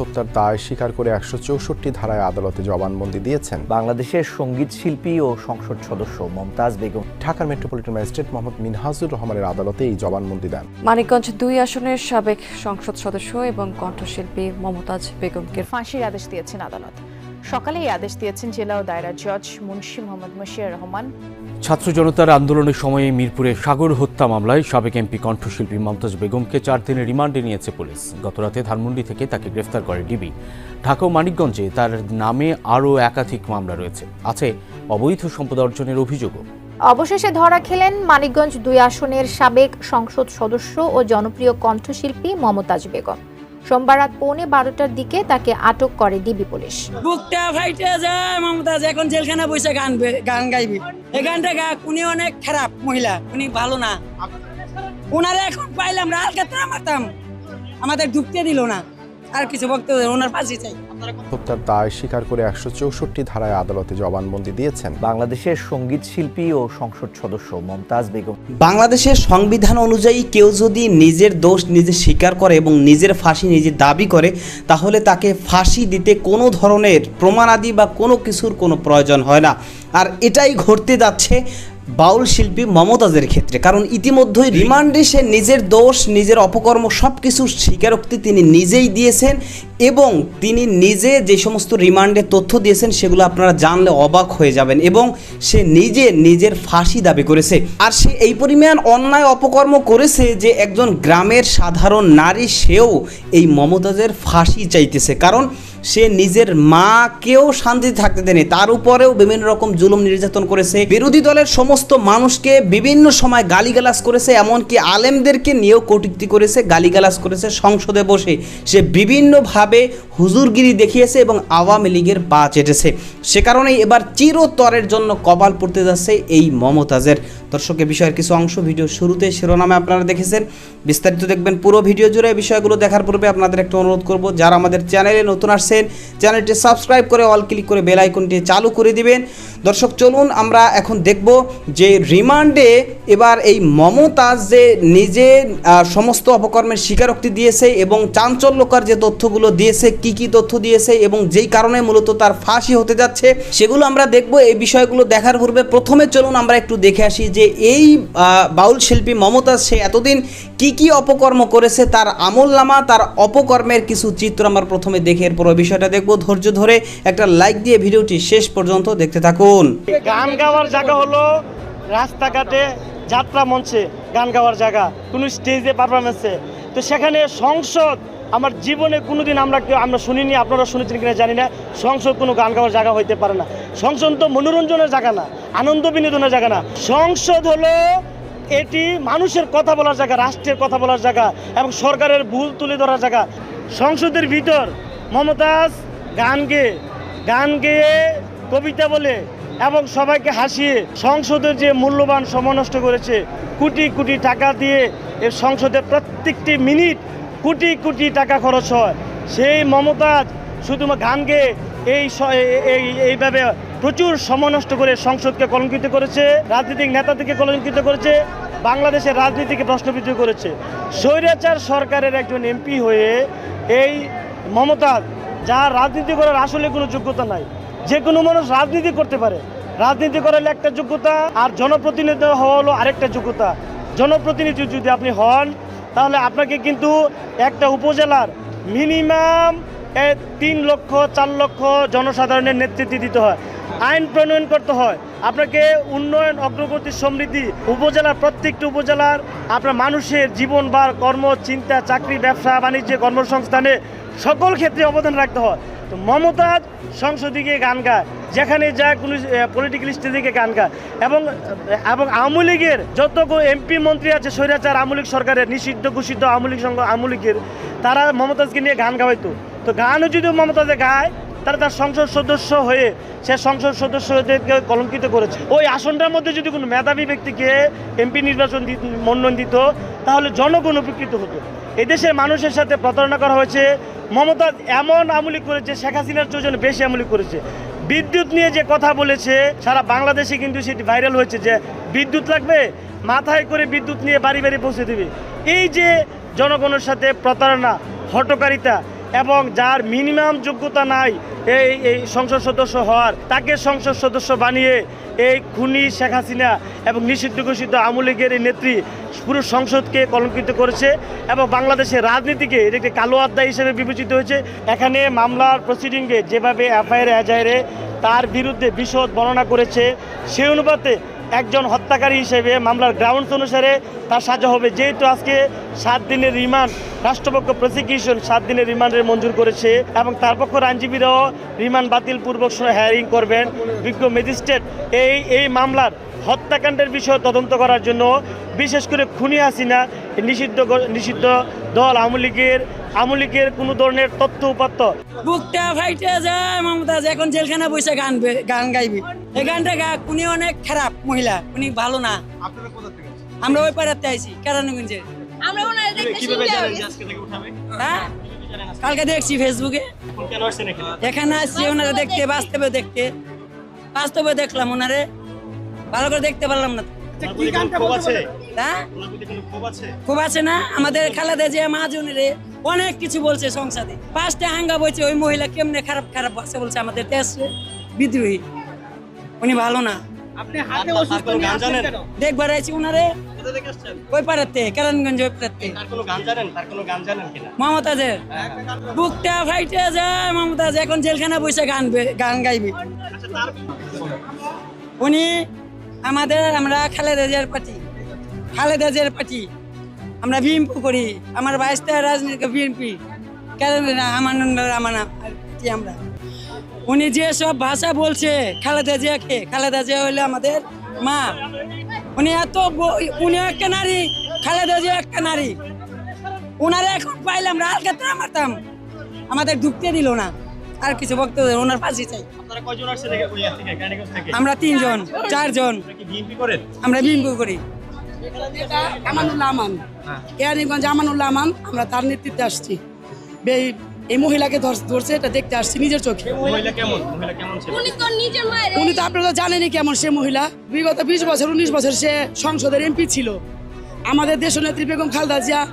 হত্যার দায় স্বীকার করে একশো চৌষট্টি ধারায় আদালতে জবানবন্দি দিয়েছেন। বাংলাদেশের সংগীত শিল্পী ও সংসদ সদস্য মমতাজ বেগম ঢাকার মেট্রোপলিটন ম্যাজিস্ট্রেট মোহাম্মদ মিনহাজুর রহমানের আদালতে এই জবানবন্দি দেন। মানিকগঞ্জ দুই আসনের সাবেক সংসদ সদস্য এবং কণ্ঠশিল্পী মমতাজ বেগমকে ফাঁসির আদেশ দিয়েছেন আদালত। সকালে এই আদেশ দিয়েছেন জেলা ও দায়রা জজ মুন্সি মোহাম্মদ মশিয়ার রহমান। ছাত্র জনতার আন্দোলনের সময়ে মিরপুরে সাগর হত্যা মামলায় সাবেক এমপি কণ্ঠশিল্পী মমতাজ বেগমকে চার দিনের রিমান্ডে নিয়েছে পুলিশ। গতরাতে ধানমন্ডি থেকে তাকে গ্রেফতার করে ডিবি। ঢাকা ও মানিকগঞ্জে তার নামে আরও একাধিক মামলা রয়েছে। আছে অবৈধ সম্পদ অর্জনের অভিযোগও। অবশেষে ধরা খেলেন মানিকগঞ্জ দুই আসনের সাবেক সংসদ সদস্য ও জনপ্রিয় কণ্ঠশিল্পী মমতাজ বেগম। সোমবার রাত পৌনে বারোটার দিকে তাকে আটক করে ডিবি পুলিশ। বুকটা ফাইটে যায় মমতাজ এখন জেলখানা বসে গান গান গাইবি। এই গানটা গা, উনি অনেক খারাপ মহিলা, উনি ভালো না। ওনারা এখন পাইলাম রাল তো মারতাম। আমাদের ঢুকতে দিল না। আর কিছু বক্তব্য ওনার পাশে চাই। হত্যার দায় স্বীকার করে একশো চৌষট্টি ধারায় আদালতে জবানবন্দি দিয়েছেন। বাংলাদেশের সংগীত শিল্পী ও সংসদ সদস্য মমতাজ বেগম। বাংলাদেশের সংবিধান অনুযায়ী কেউ যদি নিজের দোষ নিজে স্বীকার করে এবং নিজের ফাঁসি নিজে দাবি করে তাহলে তাকে ফাঁসি দিতে কোনো ধরনের প্রমাণাদি বা কোনো কিছুর কোনো প্রয়োজন হয় না। আর এটাই ঘটতে যাচ্ছে বাউল শিল্পী মমতাজের ক্ষেত্রে। কারণ ইতিমধ্যেই রিমান্ডে সে নিজের দোষ নিজের অপকর্ম সব কিছুর স্বীকারোক্তি তিনি নিজেই দিয়েছেন এবং তিনি নিজে যে সমস্ত রিমান্ডে তথ্য দিয়েছেন সেগুলো আপনারা জানলে অবাক হয়ে যাবেন এবং সে নিজে নিজের ফাঁসি দাবি করেছে। আর সে এই পরিমাণ অন্যায় অপকর্ম করেছে যে একজন গ্রামের সাধারণ নারী সেও এই মমতাজের ফাঁসি চাইতেছে। কারণ সে নিজের মাকেও শান্তিতে থাকতে দেয়নি। তার উপরেও বিভিন্ন রকম জুলুম নির্যাতন করেছে। বিরোধী দলের সমস্ত মানুষকে বিভিন্ন সময় গালিগালাজ করেছে, এমনকি আলেমদেরকে নিয়েও কটূক্তি করেছে, গালিগালাজ করেছে সংসদে বসে। সে বিভিন্নভাবে হুজুরগিরি দেখিয়েছে এবং আওয়ামী লীগের পা চেটেছে। সে কারণেই এবার চিরতরের জন্য কপাল পড়তে যাচ্ছে এই মমতাজের। দর্শকের বিষয়ের কিছু অংশ ভিডিও শুরুতে শিরোনামে আপনারা দেখেছেন। বিস্তারিত দেখবেন পুরো ভিডিও জুড়ে বিষয়গুলো দেখার পূর্বে আপনাদের একটা অনুরোধ করব, যারা আমাদের চ্যানেলে নতুন আসছেন, চ্যানেলটি সাবস্ক্রাইব করে অল ক্লিক করে বেল আইকনটি চালু করে দিবেন। দর্শক, চলুন আমরা এখন দেখব যে রিমান্ডে এবার এই মমতাজ যে নিজে সমস্ত অপকর্মের স্বীকারোক্তি দিয়েছে এবং চাঞ্চল্যকর যে তথ্যগুলো দিয়েছে, কি কি তথ্য দিয়েছে এবং যেই কারণে মূলত তার ফাঁসি হতে যাচ্ছে, সেগুলো আমরা দেখব। এই বিষয়গুলো দেখার পূর্বে প্রথমে চলুন আমরা একটু দেখে আসি যে এই বাউল শিল্পী মমতাজ, সে এতদিন কি কি অপকর্ম করেছে, তার আমলনামা, তার অপকর্মের কিছু চিত্র আমরা প্রথমে দেখে, এরপর বিষয়টা দেখব। ধৈর্য ধরে একটা লাইক দিয়ে ভিডিওটি শেষ পর্যন্ত দেখতে থাকুন। গান গাওয়ার জায়গা হলো রাস্তাঘাটে যাত্রা মঞ্চে গান গাওয়ার জায়গা, কোনো স্টেজে পারফরমেন্সে তো সেখানে সংসদ, আমার জীবনে কোনোদিন আমরা আমরা শুনিনি, আপনারা শুনেছেন কিনা জানি না, সংসদ কোনো গান গাওয়ার জায়গা হইতে পারে না। সংসদ তো মনোরঞ্জনের জায়গা না, আনন্দ বিনোদনের জায়গা না। সংসদ হলো এটি মানুষের কথা বলার জায়গা, রাষ্ট্রের কথা বলার জায়গা এবং সরকারের ভুল তুলে ধরার জায়গা। সংসদের ভিতর মমতাজ গান গেয়ে গান গেয়ে কবিতা বলে এবং সবাইকে হাসিয়ে সংসদের যে মূল্যবান সময় নষ্ট করেছে, কোটি কোটি টাকা দিয়ে এর সংসদের প্রত্যেকটি মিনিট কোটি কোটি টাকা খরচ হয়। সেই মমতাজ শুধুমাত্র গান এই এই- এই, এইভাবে প্রচুর সময় নষ্ট করে সংসদকে কলঙ্কিত করেছে, রাজনৈতিক নেতাদেরকে কলঙ্কিত করেছে, বাংলাদেশের রাজনীতিকে প্রশ্নবিদ্ধ করেছে। স্বৈরাচার সরকারের একজন এমপি হয়ে এই মমতাজ যা রাজনীতি করার আসলে কোনো যোগ্যতা নাই। যে কোনো মানুষ রাজনীতি করতে পারে। রাজনীতি করার একটা যোগ্যতা আর জনপ্রতিনিধি হওয়া হলো আরেকটা যোগ্যতা। জনপ্রতিনিধি যদি আপনি হন, তাহলে আপনাকে কিন্তু একটা উপজেলার মিনিমাম তিন লক্ষ, চার লক্ষ জনসাধারণের নেতৃত্ব দিতে হয়। আইন প্রণয়ন করতে হয়। আপনাকে উন্নয়ন, অগ্রগতি, সমৃদ্ধি উপজেলার প্রত্যেকটি উপজেলার আপনার মানুষের জীবন বা কর্ম, চিন্তা, চাকরি, ব্যবসা, বাণিজ্য কর্মসংস্থানে সকল ক্ষেত্রে অবদান রাখতে হয়। তো মমতাজ সংসদে গিয়ে গান গায়, যেখানে যায় কোনো পলিটিক্যাল স্টেজে গান গায়। এবং এবং আওয়ামী লীগের যত এমপি মন্ত্রী আছে, স্বৈরাচার আওয়ামী লীগ সরকারের, নিষিদ্ধ ঘোষিত আওয়ামী লীগ সংঘ আওয়ামী লীগের, তারা মমতাজকে নিয়ে গান গাওয়াইতো। তো গানও যদি মমতাজে গায় তারা তার সংসদ সদস্য হয়ে সে সংসদ সদস্যদেরকে কলঙ্কিত করেছে। ওই আসনটার মধ্যে যদি কোনো মেধাবী ব্যক্তিকে এমপি নির্বাচন মনোনয়ন দিত, তাহলে জনগণ উপকৃত হতো। এদেশের মানুষের সাথে প্রতারণা করা হয়েছে। মমতা এমন আমলি করেছে, শেখ হাসিনার জন্য বেশি আমলি করেছে। বিদ্যুৎ নিয়ে যে কথা বলেছে, সারা বাংলাদেশে কিন্তু সেটি ভাইরাল হয়েছে যে বিদ্যুৎ লাগবে, মাথায় করে বিদ্যুৎ নিয়ে বাড়ি বাড়ি পৌঁছে দেবে। এই যে জনগণের সাথে প্রতারণা, হটকারিতা এবং যার মিনিমাম যোগ্যতা নাই এই এই সংসদ সদস্য হওয়ার, তাকে সংসদ সদস্য বানিয়ে এই খুনি শেখ হাসিনা এবং নিষিদ্ধ ঘোষিত আওয়ামী লীগের এই নেত্রী পুরো সংসদকে কলঙ্কিত করেছে এবং বাংলাদেশের রাজনীতিকে এটি একটি কালো অধ্যায় হিসেবে বিবেচিত হয়েছে। এখানে মামলার প্রসিডিংয়ে যেভাবে এফআইআর এজাহারে তার বিরুদ্ধে বিশদ বর্ণনা করেছে, সেই অনুপাতে একজন হত্যাকারী হিসেবে মামলার গ্রাউন্ডস অনুসারে তার সাজা হবে। যেহেতু আজকে সাত দিনের রিমান্ড, রাষ্ট্রপক্ষ প্রসিকিউশন সাত দিনের রিমান্ডের মঞ্জুর করেছে এবং তার পক্ষ আইনজীবীরাও রিমান্ড বাতিল পূর্বক হেয়ারিং করবেন। বিজ্ঞ ম্যাজিস্ট্রেট, এই এই মামলার হত্যাকাণ্ডের বিষয়ে তদন্ত করার জন্য বিশেষ করে খুনি হাসিনা, নিষিদ্ধ নিষিদ্ধ দল আওয়ামী লীগের আওয়ামী লীগের কোনো ধরনের তথ্য উপাত্ত? বুকটা ফাইটে যায় মমতাজ এখন জেলখানা বসে গান গান গাইবি। এই গানটা গা উনি অনেক খারাপ মহিলা উনি ভালো না। আমরা ওই পাড়াতে আইছি কেরানীগঞ্জে। আমরা ওনার দেখতে হ্যাঁ? কালকে দেখছি ফেসবুকে। এখানে আসছি ওনারা দেখতে বাস্তবে দেখতে। বাস্তবে দেখলাম ওনারে। ভালো করে দেখতে পারলাম না। হ্যাঁ? খুব আছে না? আমাদের খালাদা যে মাহাজনের অনেক কিছু বলছে সংসদে। পাঁচটা হাঙ্গা বলছে ওই মহিলা কেমনে খারাপ খারাপ ভাষা বলছে আমাদের দেশে? বিদ্রোহী। উনি ভালো না। দেখবার আইছি উনারে। ওই পাড়াতে কেরানগঞ্জ ওই পাড়াতে। মমতাজের। বুকটা ফাইটে যায় মমতাজ এখন জেলখানা বসে গান বে- গান গাইবি। উনি আমাদের আমরা খালেদা জিয়ার পার্টি। খালেদা জিয়ার পার্টি। আমরা বিএনপি করি। আমার বাইশটা রাজনীতি বিএনপি কেন না আমার আমার আমরা? উনি যে সব ভাষা বলছে খালেদা জিয়াকে খালেদা জিয়া হইলে আমাদের মা। উনি এত উনি একটা নারী খালেদা জিয়া একটা নারী। ওনারা এখন পাইলাম রালকাতরা মারতাম। আমাদের ঢুকতে দিল না। আর কিছু বক্তব্য ওনার ফাঁসি চাই। আমরা তিনজন চারজন। আমরা বিএনপি করি। আমানুল্লাহ আমান। কেরানীগঞ্জ আমানুল্লাহ আমান আমরা তার নেতৃত্বে আসছি। বে- এই মহিলাকে ধরছে এটা দেখতে আসছি নিজের চোখে। উনি তো নিজের উনি তো আপনারা জানেনই কেমন সে মহিলা। বিগত বিশ বছর উনিশ বছর সে সংসদের এমপি ছিল। আমাদের দেশ দেশনেত্রী বেগম খালদা জিয়া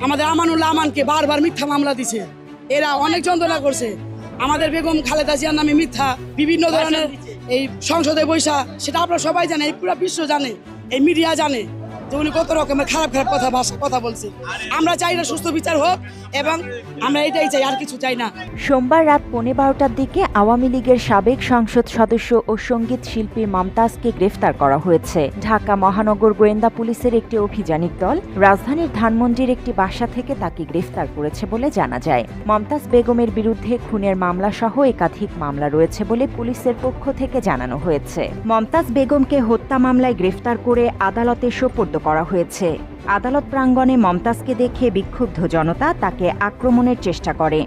আমাদের আমানুল্লাহ আমানকে বারবার মিথ্যা মামলা দিছে। এরা অনেক যন্ত্রণা করছে। আমাদের বেগম খালেদা জিয়ার নামে মিথ্যা বিভিন্ন ধরনের এই সংসদে বৈশা সেটা আপনারা সবাই জানে এই পুরো বিশ্ব জানে এই মিডিয়া জানে। যে উনি কত রকমের খারাপ খারাপ কথা ভাষা কথা বলছে। আমরা চাই না সুস্থ বিচার হোক এবং আমরা এটাই চাই, আর কিছু চাই না। সোমবার রাত পৌনে বারোটার দিকে আওয়ামী লীগের সাবেক সংসদ সদস্য ও সংগীত শিল্পী মমতাজকে গ্রেফতার করা হয়েছে। ঢাকা মহানগর গোয়েন্দা পুলিশের একটি অভিযানিক দল রাজধানীর ধানমন্ডির একটি বাসা থেকে তাকে গ্রেফতার করেছে বলে জানা যায়। মমতাজ বেগমের বিরুদ্ধে খুনের মামলা সহ একাধিক মামলা রয়েছে বলে পুলিশের পক্ষ থেকে জানানো হয়েছে। মমতাজ বেগমকে হত্যা মামলায় গ্রেফতার করে আদালতে সোপর্দ করা হয়েছে। আদালত প্রাঙ্গণে মমতাজকে দেখে বিক্ষুব্ধ জনতা তাকে আক্রমণের চেষ্টা করে।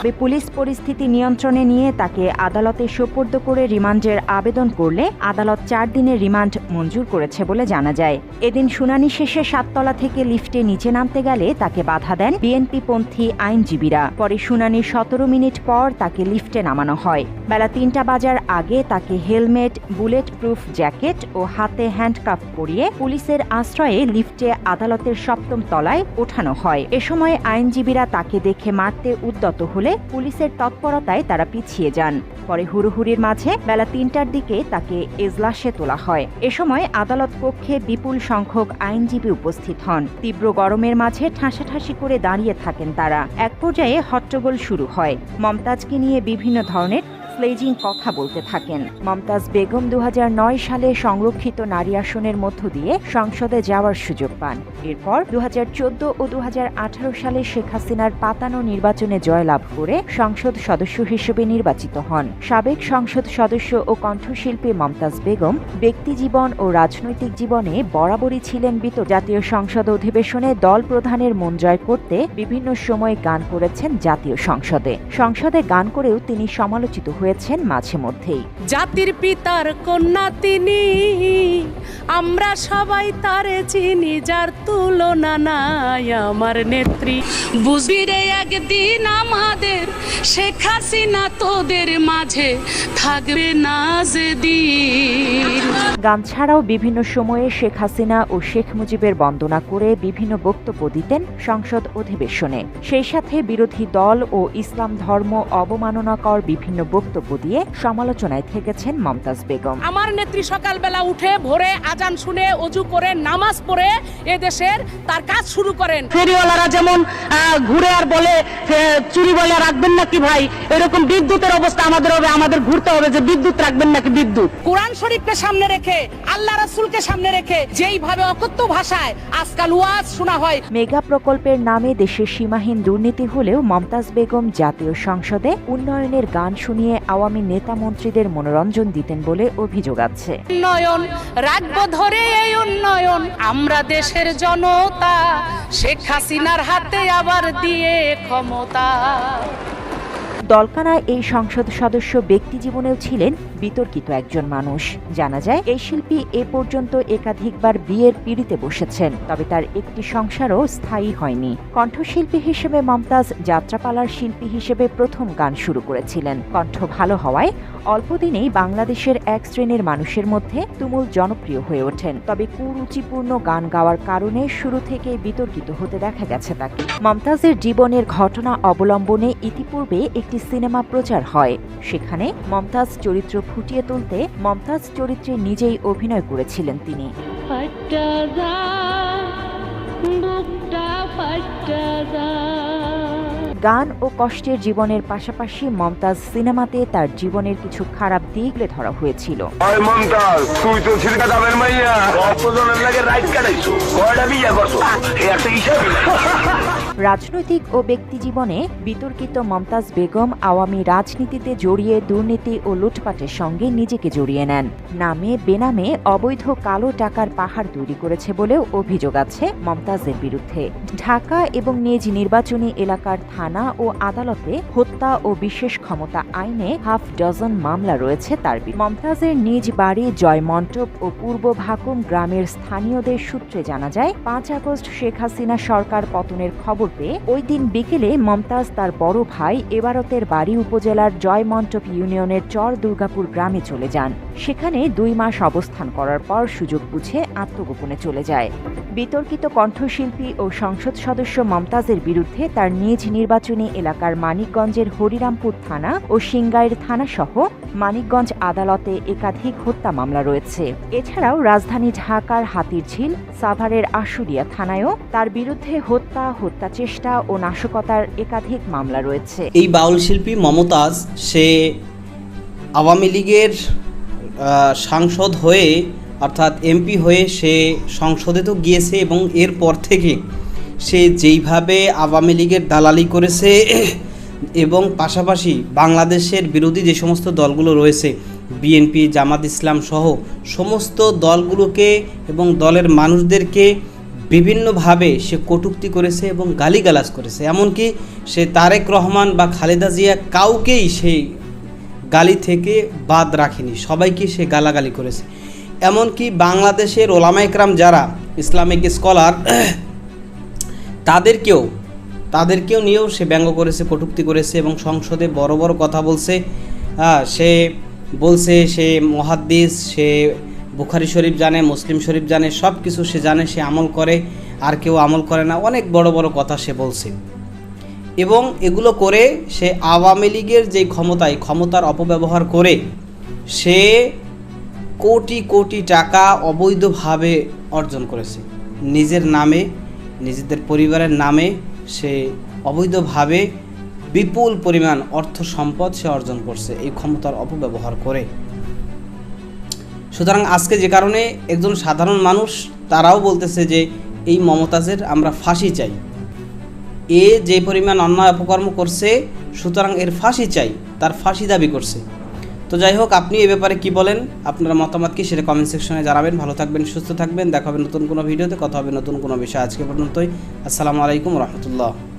তবে পুলিশ পরিস্থিতি নিয়ন্ত্রণে নিয়ে তাকে আদালতে সোপর্দ করে রিমান্ডের আবেদন করলে আদালত চার দিনের রিমান্ড মঞ্জুর করেছে বলে জানা যায়। এদিন শুনানি শেষে সাততলা থেকে লিফটে নিচে নামতে গেলে তাকে বাধা দেন বিএনপি পন্থী আইনজীবীরা। পরে শুনানির সতেরো মিনিট পর তাকে লিফটে নামানো হয়। বেলা তিনটা বাজার আগে তাকে হেলমেট বুলেট প্রুফ জ্যাকেট ও হাতে হ্যান্ডকাফ পরিয়ে পুলিশের আশ্রয়ে লিফটে আদালতের সপ্তম তলায় ওঠানো হয়। এ সময় আইনজীবীরা তাকে দেখে মারতে উদ্যত হলে পুলিশের তৎপরতায় তারা পিছিয়ে যান। পরে হুড়োহুড়ির মাঝে বেলা তিনটার দিকে তাকে এজলাসে তোলা হয়। এ সময় আদালত কক্ষে বিপুল সংখ্যক আইনজীবী উপস্থিত হন। তীব্র গরমের মাঝে ঠাসাঠাসি করে দাঁড়িয়ে থাকেন তারা। এক পর্যায়ে হট্টগোল শুরু হয়। মমতাজকে নিয়ে বিভিন্ন ধরনের স্লেজিং কথা বলতে থাকেন। মমতাজ বেগম দু হাজার নয় সালে সংরক্ষিত নারী আসনের মধ্য দিয়ে সংসদে যাওয়ার সুযোগ পান। এরপর দু হাজার চোদ্দ ও দু হাজার আঠারো সালে শেখ হাসিনার পাতানো নির্বাচনে জয়লাভ করে সংসদ সদস্য হিসেবে নির্বাচিত হন। সাবেক সংসদ সদস্য ও কণ্ঠশিল্পী মমতাজ বেগম ব্যক্তিজীবন ও রাজনৈতিক জীবনে বরাবরই ছিলেন বিত জাতীয় সংসদ অধিবেশনে দল প্রধানের মন জয় করতে বিভিন্ন সময়ে গান করেছেন জাতীয় সংসদে। সংসদে গান করেও তিনি সমালোচিত হয়ে হয়েছেন মাঝে মধ্যেই। জাতির পিতার কন্যা তিনি আমরা সবাই তারে চিনি যার তুলনা নাই আমার নেত্রী। বুঝবি রে একদিন আমাদের শেখ হাসিনা তোদের মাঝে থাকবে না যেদিন। গান ছাড়াও বিভিন্ন সময়ে শেখ হাসিনা ও শেখ মুজিবের বন্দনা করে বিভিন্ন বক্তব্য দিতেন সংসদ অধিবেশনে। সেই সাথে বিরোধী দল ও ইসলাম ধর্ম অবমাননাকর বিভিন্ন বক্তব্য দিয়ে সমালোচনায় থেকেছেন মমতাজ বেগম। আমার নেত্রী সকালবেলা উঠে ভোরে আজান শুনে অজু করে নামাজ পড়ে এ দেশের তার কাজ শুরু করেন। ফেরিওয়ালারা যেমন ঘুরে আর বলে চুরি বলে রাখবেন নাকি ভাই? এরকম বিদ্যুতের অবস্থা আমাদের হবে আমাদের ঘুরতে হবে যে বিদ্যুৎ রাখবেন নাকি বিদ্যুৎ? কোরআন শরীফকে সামনে রেখে আল্লাহ রাসূলকে সামনে রেখে যেইভাবে অকথ্য ভাষায় আজকাল ওয়াজ শোনা হয়। মেগা প্রকল্পের নামে দেশে সীমাহীন দুর্নীতি হলেও মমতাজ বেগম জাতীয় সংসদে উন্নয়নের গান শুনিয়ে আওয়ামী নেতা মন্ত্রীদের মনোরঞ্জন দিতেন বলে অভিযোগ আছে। উন্নয়ন, রাখব ধরে এই উন্নয়ন, আমরা দেশের জনতা, শেখ হাসিনার হাতে আবার দিয়ে ক্ষমতা। দলকানা এই সংসদ সদস্য ব্যক্তি জীবনেও ছিলেন বিতর্কিত একজন মানুষ। জানা যায়, এই শিল্পী এ পর্যন্ত একাধিকবার বিয়ের পিড়িতে বসেছেন, তবে তার একটি সংসারও স্থায়ী হয়নি। কণ্ঠশিল্পী হিসেবে মমতাজ যাত্রাপালার শিল্পী হিসেবে প্রথম গান শুরু করেছিলেন। কণ্ঠ ভালো হওয়ায় অল্প দিনেই বাংলাদেশের এক শ্রেণির মানুষের মধ্যে তুমুল জনপ্রিয় হয়ে ওঠেন। তবে কুরুচিপূর্ণ গান গাওয়ার কারণে শুরু থেকেই বিতর্কিত হতে দেখা গেছে তাকে। মমতাজের জীবনের ঘটনা অবলম্বনে ইতিপূর্বে একটি সিনেমা প্রচার হয়। সেখানে মমতাজ চরিত্র ফুটিয়ে তুলতে মমতাজ চরিত্রে নিজেই অভিনয় করেছিলেন তিনি। গান ও কষ্টের জীবনের পাশাপাশি মমতাজ সিনেমাতে তার জীবনের কিছু খারাপ দিক তুলে ধরা হয়েছিল। রাজনৈতিক ও ব্যক্তি জীবনে বিতর্কিত মমতাজ বেগম আওয়ামী রাজনীতিতে জড়িয়ে দুর্নীতি ও লুটপাটের সঙ্গে নিজেকে জড়িয়ে নেন নামে, বেনামে অবৈধ কালো টাকার পাহাড় তৈরি করেছে বলেও অভিযোগ আছে মমতাজের বিরুদ্ধে ঢাকা এবং নিজ নির্বাচনী এলাকার থানা ও আদালতে হত্যা ও বিশেষ ক্ষমতা আইনে হাফ ডজন মামলা রয়েছে তার। মমতাজের নিজ বাড়ি জয়মন্টপ ও পূর্ব ভাকুম গ্রামের স্থানীয়দের সূত্রে জানা যায়, পাঁচ আগস্ট শেখ হাসিনা সরকার পতনের খবর পেয়ে ওই দিন বিকেলে মমতাজ তার বড় ভাই এবারতের বাড়ি উপজেলার জয়মন্টপ ইউনিয়নের চর দুর্গাপুর গ্রামে চলে যান। সেখানে দুই মাস অবস্থান করার পর সুযোগ বুঝে আত্মগোপনে চলে যায়। বিতর্কিত কণ্ঠশিল্পী ও সংসদ সদস্য মমতাজের বিরুদ্ধে তার নিজ নির্বাচনী এলাকার মানিকগঞ্জের হরিরামপুর থানা ও সিংগাইর থানা সহ মানিকগঞ্জ আদালতে একাধিক হত্যা মামলা রয়েছে। এছাড়াও রাজধানী ঢাকার হাতিরঝিল, সাভারের আশুলিয়া থানায়ও তার বিরুদ্ধে হত্যা হত্যা চেষ্টা ও নাশকতার একাধিক মামলা রয়েছে। এই বাউল শিল্পী মমতাজ, সে আওয়ামী লীগের সাংসদ হয়ে, অর্থাৎ এমপি হয়ে সে সংসদে তো গিয়েছে এবং এরপর থেকে সে যেইভাবে আওয়ামী লীগের দালালি করেছে এবং পাশাপাশি বাংলাদেশের বিরোধী যে সমস্ত দলগুলো রয়েছে, বিএনপি, জামাত ইসলাম সহ সমস্ত দলগুলোকে এবং দলের মানুষদেরকে বিভিন্নভাবে সে কটূক্তি করেছে এবং গালিগালাজ করেছে। এমনকি সে তারেক রহমান বা খালেদা জিয়া কাউকেই সেই গালি থেকে বাদ রাখেনি। সবাইকে সে গালাগালি করেছে। এমনকি বাংলাদেশের ওলামা একরাম যারা ইসলামিক স্কলার, তাদেরকেও তাদেরকেও নিয়েও সে ব্যঙ্গ করেছে, কটূক্তি করেছে এবং সংসদে বড় বড় কথা বলছে। সে বলছে সে মহাদ্দিস সে বুখারি শরীফ জানে, মুসলিম শরীফ জানে, সব কিছু সে জানে, সে আমল করে, আর কেউ আমল করে না। অনেক বড় বড় কথা সে বলছে। এবং এগুলো করে সে আওয়ামী লীগের যে ক্ষমতায়, ক্ষমতার অপব্যবহার করে, সে কোটি কোটি টাকা অবৈধভাবে অর্জন করেছে। নিজের নামে, নিজেদের পরিবারের নামে সে অবৈধভাবে বিপুল পরিমাণ অর্থ সম্পদ সে অর্জন করছে এই ক্ষমতার অপব্যবহার করে। সুতরাং আজকে যে কারণে একজন সাধারণ মানুষ তারাও বলতেছে যে এই মমতাজের আমরা ফাঁসি চাই। এ যে পরিমাণ অন্যায় অপকর্ম করছে, সুতরাং এর ফাঁসি চাই, তার ফাঁসি দাবি করছে। তো যাই হোক, আপনি এ ব্যাপারে কি বলেন? আপনার মতামত কি সেটা কমেন্ট সেকশনে জানাবেন। ভালো থাকবেন, সুস্থ থাকবেন। দেখা হবে নতুন কোনো ভিডিওতে। কথা হবে নতুন কোনো বিষয় আজকে পর্যন্তই। আসসালামু আলাইকুম রহমতুল্লাহ।